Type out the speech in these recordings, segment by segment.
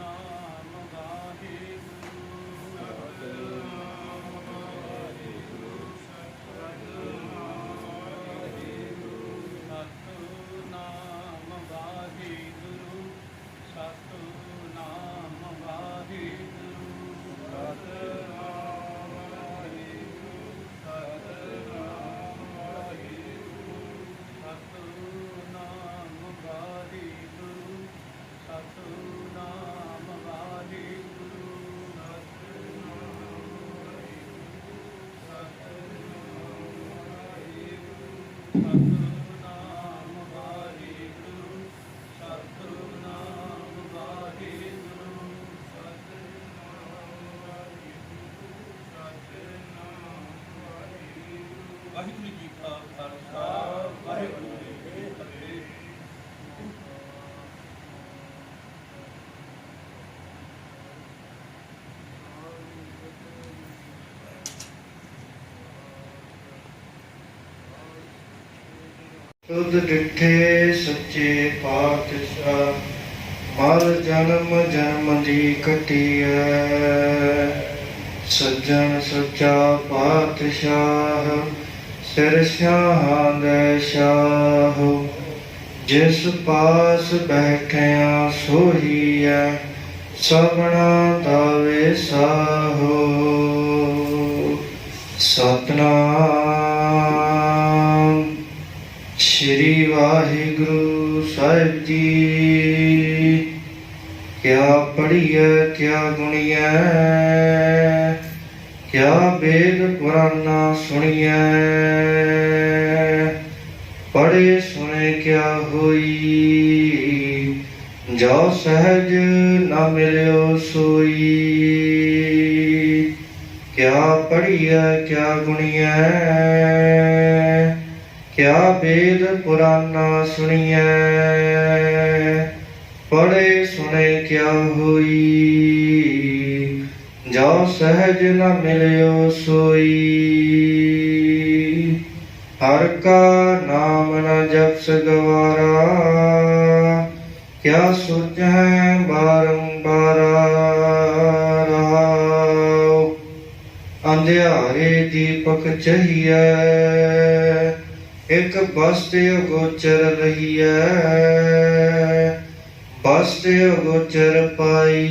Oh. Waheguru ji ਕਾ ਖਾਲਸਾ, ਵਾਹਿਗੁਰੂ ਜੀ ਕੀ ਫਤਿਹ। ਤੁਧ ਡਿਠੇ ਸੱਚੇ ਪਾਤਸ਼ਾਹ ਮਰ ਜਨਮ ਜਨਮ ਦੀ ਕਟਿਐ ਸੱਜਣ ਸੱਚਾ ਪਾਤਸ਼ਾਹ ਸਿਰ ਸ਼ਾਹਾਂ ਦੇ ਜਿਸ ਪਾਸ ਬੈਠਿਆ ਸੋਹੀਐ, ਸਭਨਾ ਤਾਵੇ ਵੇਸਾਹੋ ਸਤਨਾਮ ਸ਼੍ਰੀ ਵਾਹਿਗੁਰੂ ਸਾਹਿਬ ਜੀ। ਕਿਆ ਪੜੀਐ ਕਿਆ ਗੁਣੀਐ? ਕਿਆ ਵੇਦ ਪੁਰਾਨਾ ਸੁਣੀਐ? ਪੜੇ ਸੁਣੇ ਕਿਆ ਹੋਈ? ਜੋ ਸਹਿਜ ਨਾ ਮਿਲਿਓ ਸੋਈ। ਕਿਆ ਪੜੀਐ ਕਿਆ ਗੁਣੀਐ? ਕਿਆ ਵੇਦ ਪੁਰਾਨਾ ਸੁਣੀਐ? ਪੜੇ ਸੁਣੇ ਕਿਆ ਹੋਈ? ਸਹਿਜ ਨ ਮਿਲਿਓ ਸੋਈ। ਹਰ ਕਾ ਨਾਮ ਨ ਜਪਸ ਗਵਾਰਾ ਕਿਆ ਸੋਚੈ ਬਾਰੰਬਾਰ ਰਹਾਉ ਅੰਧਿਆਰੇ ਦੀਪਕ ਚਹੀਐ, ਇੱਕ ਬਸਤੇ ਗੋਚਰ ਰਹੀਐ। ਬਸਤੇ ਗੋਚਰ ਪਾਈ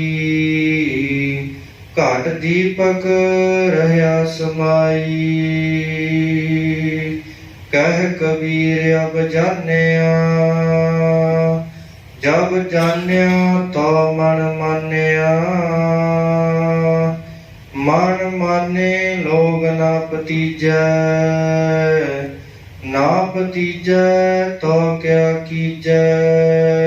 ਘਾਟ ਦੀਪਕ ਰਹਾ ਸਮਾਈ। ਕਹਿ ਕਬੀਰ ਅਬ ਜਾਣਿਆ, ਜਬ ਜਾਣਿਆ ਤੋ ਮਨ ਮਾਨਿਆ। ਮਨ ਮਾਨੇ ਲੋਗ ਨਾ ਪਤੀਜੈ ਨਾ ਪਤੀਜੈ ਤੋ ਕਿਆ ਕੀਜੈ।